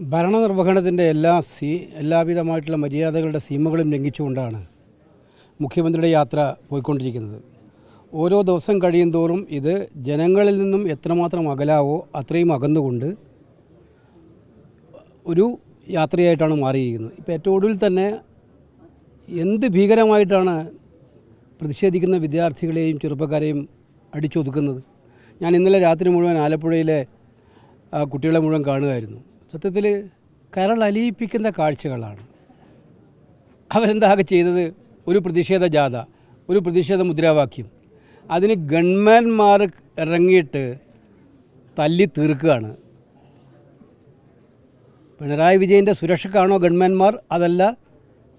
ഭരണനിർവഹണത്തിന്റെ എല്ലാ സീ എല്ലാവിധമായിട്ടുള്ള മര്യാദകളുടെ സീമകളും ലംഘിച്ചുകൊണ്ടാണ് മുഖ്യമന്ത്രിയുടെ യാത്ര പോയിക്കൊണ്ടിരിക്കുന്നത്. ഓരോ ദിവസം കഴിയും തോറും ഇത് ജനങ്ങളിൽ നിന്നും എത്രമാത്രം അകലാവോ അത്രയും അകന്നുകൊണ്ട് ഒരു യാത്രയായിട്ടാണ് മാറിയിരിക്കുന്നത്. ഇപ്പോൾ ഏറ്റവും ഒടുവിൽ തന്നെ എന്ത് ഭീകരമായിട്ടാണ് പ്രതിഷേധിക്കുന്ന വിദ്യാർത്ഥികളെയും ചെറുപ്പക്കാരെയും അടിച്ചൊതുക്കുന്നത്? ഞാൻ ഇന്നലെ രാത്രി മുഴുവൻ ആലപ്പുഴയിലെ കുട്ടികളെ മുഴുവൻ കാണുമായിരുന്നു സത്യത്തിൽ കരളലിയിപ്പിക്കുന്ന കാഴ്ചകളാണ്. അവരെന്താകെ ചെയ്തത്? ഒരു പ്രതിഷേധ ജാഥ ഒരു പ്രതിഷേധ മുദ്രാവാക്യം. അതിന് ഗൺമാൻമാർ ഇറങ്ങിയിട്ട് തല്ലി തീർക്കുകയാണ്. പിണറായി വിജയന്റെ സുരക്ഷക്കാണോ ഗൺമാൻമാർ? അതല്ല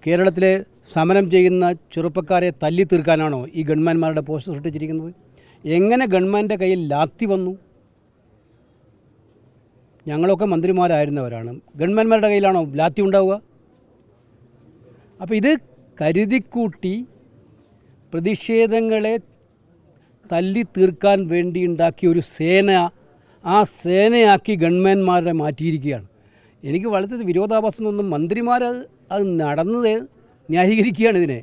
കേരളത്തിലെ സമരം ചെയ്യുന്ന ചെറുപ്പക്കാരെ തല്ലി തീർക്കാനാണോ ഈ ഗൺമാൻമാരുടെ പോസ്റ്റ് സൃഷ്ടിച്ചിരിക്കുന്നത് എങ്ങനെ ഗൺമാന്റെ കയ്യിൽ ലാത്തി വന്നു? ഞങ്ങളൊക്കെ മന്ത്രിമാരായിരുന്നവരാണ്. ഗവൺമെന്റ്മാരുടെ കയ്യിലാണോ ലാത്തി ഉണ്ടാവുക? അപ്പോൾ ഇത് കരുതിക്കൂട്ടി പ്രതിഷേധങ്ങളെ തല്ലി തീർക്കാൻ വേണ്ടി ഉണ്ടാക്കിയ ഒരു സേന ആ സേനയാക്കി ഗൺമാന്മാരെ മാറ്റിയിരിക്കുകയാണ്. എനിക്ക് വളരെ വിരോധാഭാസം തോന്നുന്നു. മന്ത്രിമാർ അത് നടന്നത് ന്യായീകരിക്കുകയാണ് ഇതിനെ.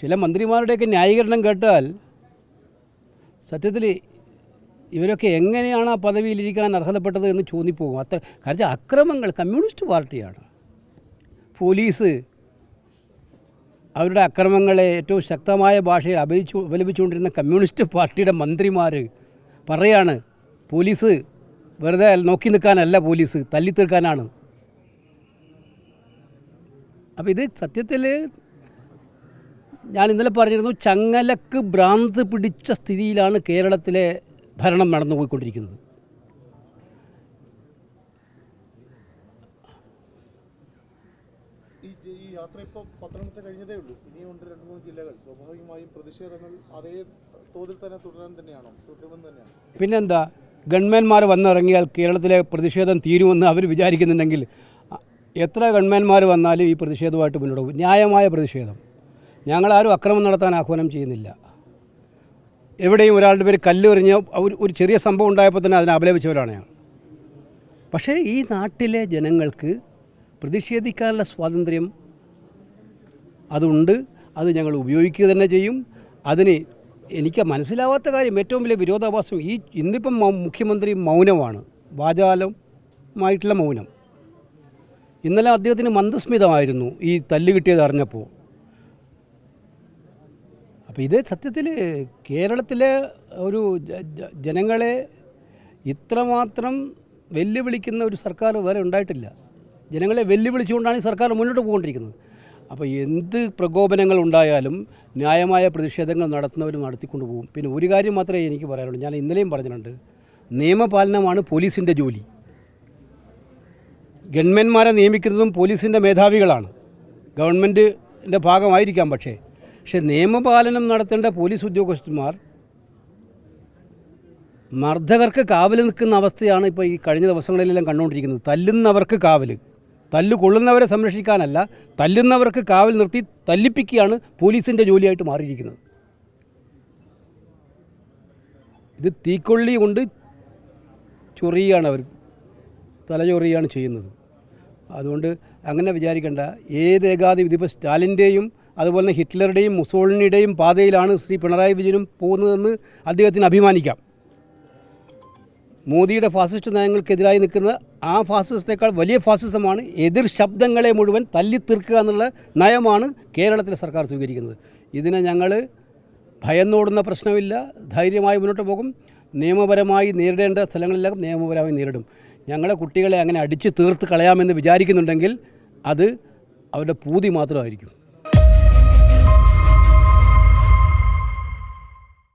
ചില മന്ത്രിമാരുടെയൊക്കെ ന്യായീകരണം കേട്ടാൽ സത്യത്തിൽ ഇവരൊക്കെ എങ്ങനെയാണ് ആ പദവിയിലിരിക്കാൻ അർഹതപ്പെട്ടത് എന്ന് ചോദിപ്പോകും. അത്ര കാരണം അക്രമങ്ങൾ കമ്മ്യൂണിസ്റ്റ് പാർട്ടിയാണ്. പോലീസ് അവരുടെ അക്രമങ്ങളെ ഏറ്റവും ശക്തമായ ഭാഷയെ അപലിച്ചു അപലപിച്ചുകൊണ്ടിരുന്ന കമ്മ്യൂണിസ്റ്റ് പാർട്ടിയുടെ മന്ത്രിമാർ പറയാണ് പോലീസ് വെറുതെ നോക്കി നിൽക്കാനല്ല പോലീസ് തല്ലി തീർക്കാനാണ്. അപ്പോൾ ഇത് സത്യത്തിൽ ഞാൻ ഇന്നലെ പറഞ്ഞിരുന്നു ചങ്ങലക്ക് ഭ്രാന്ത് പിടിച്ച സ്ഥിതിയിലാണ് കേരളത്തിലെ ഭരണം നടന്നു പോയിക്കൊണ്ടിരിക്കുന്നത് ഈ ഈ യാത്ര ഇപ്പോൾ പത്തനംതിട്ട കഴിഞ്ഞതേ ഉള്ളൂ. ഇനിയുണ്ട് രണ്ട് മൂന്ന് ജില്ലകൾ. സ്വാഭാവികമായും പ്രതിഷേധങ്ങൾ അതേ തോതിൽ തന്നെ തുടരാൻ തന്നെയാണോ? തുടരുമെന്ന് തന്നെയാണ്? പിന്നെന്താ? ഗവൺമെന്റ്മാർ വന്നിറങ്ങിയാൽ കേരളത്തിലെ പ്രതിഷേധം തീരുമെന്ന് അവർ വിചാരിക്കുന്നുണ്ടെങ്കിൽ എത്ര ഗവൺമെന്റ്മാർ വന്നാലും ഈ പ്രതിഷേധമായിട്ട് മുന്നോട്ട് പോകും. ന്യായമായ പ്രതിഷേധം. ഞങ്ങളാരും അക്രമം നടത്താൻ ആഹ്വാനം ചെയ്യുന്നില്ല. എവിടെയും ഒരാളുടെ പേര് കല്ലെറിഞ്ഞ ഒരു ഒരു ചെറിയ സംഭവം ഉണ്ടായപ്പോൾ തന്നെ അതിനെ അപലപിച്ചവരാണ് ഞാൻ. പക്ഷേ ഈ നാട്ടിലെ ജനങ്ങൾക്ക് പ്രതിഷേധിക്കാനുള്ള സ്വാതന്ത്ര്യം അതുണ്ട്. അത് ഞങ്ങൾ ഉപയോഗിക്കുക തന്നെ ചെയ്യും. അതിന് എനിക്ക് മനസ്സിലാവാത്ത കാര്യം ഏറ്റവും വലിയ വിരോധാഭാസം ഈ ഇന്നിപ്പം മുഖ്യമന്ത്രി മൗനമാണ്. വാചാലമായിട്ടുള്ള മൗനം. ഇന്നലെ അദ്ദേഹത്തിന് മന്ദസ്മിതമായിരുന്നു ഈ തല്ല് കിട്ടിയത് അറിഞ്ഞപ്പോൾ. അപ്പോൾ ഇത് സത്യത്തിൽ കേരളത്തിലെ ഒരു ജനങ്ങളെ ഇത്രമാത്രം വെല്ലുവിളിക്കുന്ന ഒരു സർക്കാർ വരെ ഉണ്ടായിട്ടില്ല. ജനങ്ങളെ വെല്ലുവിളിച്ചുകൊണ്ടാണ് ഈ സർക്കാർ മുന്നോട്ട് പോകൊണ്ടിരിക്കുന്നത് അപ്പോൾ എന്ത് പ്രകോപനങ്ങൾ ഉണ്ടായാലും ന്യായമായ പ്രതിഷേധങ്ങൾ നടത്തുന്നവർ നടത്തിക്കൊണ്ട് പോകും. പിന്നെ ഒരു കാര്യം മാത്രമേ എനിക്ക് പറയാനുള്ളൂ. ഞാൻ ഇന്നലെയും പറഞ്ഞിട്ടുണ്ട്. നിയമപാലനമാണ് പോലീസിന്റെ ജോലി. ഗവൺമെന്റ്മാരെ നിയമിക്കുന്നതും പോലീസിന്റെ മേധാവികളാണ്. ഗവൺമെന്റിന്റെ ഭാഗമായിരിക്കാം പക്ഷേ. പക്ഷേ നിയമപാലനം നടത്തേണ്ട പോലീസ് ഉദ്യോഗസ്ഥന്മാർ മർദ്ദകർക്ക് കാവൽ നിൽക്കുന്ന അവസ്ഥയാണ് ഇപ്പോൾ ഈ കഴിഞ്ഞ ദിവസങ്ങളിലെല്ലാം കണ്ടുകൊണ്ടിരിക്കുന്നത്. തല്ലുന്നവർക്ക് കാവൽ തല്ല് കൊള്ളുന്നവരെ സംരക്ഷിക്കാനല്ല തല്ലുന്നവർക്ക് കാവൽ നിർത്തി തല്ലിപ്പിക്കുകയാണ് പോലീസിന്റെ ജോലിയായിട്ട് മാറിയിരിക്കുന്നത്. ഇത് തീക്കൊള്ളി കൊണ്ട് ചൊറിയാണ് അവർ തലചൊറിയാണ് ചെയ്യുന്നത്. അതുകൊണ്ട് അങ്ങനെ വിചാരിക്കേണ്ട. ഏത് ഏകാധിപതി ഇപ്പോൾ സ്റ്റാലിന്റെയും അതുപോലെ തന്നെ ഹിറ്റ്ലറുടെയും മുസോളിനിയുടെയും പാതയിലാണ് ശ്രീ പിണറായി വിജയനും പോകുന്നതെന്ന് അദ്ദേഹത്തിന് അഭിമാനിക്കാം. മോദിയുടെ ഫാസിസ്റ്റ് നയങ്ങൾക്കെതിരായി നിൽക്കുന്ന ആ ഫാസിസത്തേക്കാൾ വലിയ ഫാസിസമാണ് എതിർ ശബ്ദങ്ങളെ മുഴുവൻ തല്ലി തീർക്കുക എന്നുള്ള നയമാണ് കേരളത്തിലെ സർക്കാർ സ്വീകരിക്കുന്നത്. ഇതിനെ ഞങ്ങൾ ഭയന്നോടുന്ന പ്രശ്നമില്ല ധൈര്യമായി മുന്നോട്ട് പോകും നിയമപരമായി നേരിടേണ്ട സ്ഥലങ്ങളിലെല്ലാം നിയമപരമായി നേരിടും. ഞങ്ങളെ കുട്ടികളെ അങ്ങനെ അടിച്ചു തീർത്ത് കളയാമെന്ന് വിചാരിക്കുന്നുണ്ടെങ്കിൽ അത് അവരുടെ പൂതി മാത്രമായിരിക്കും.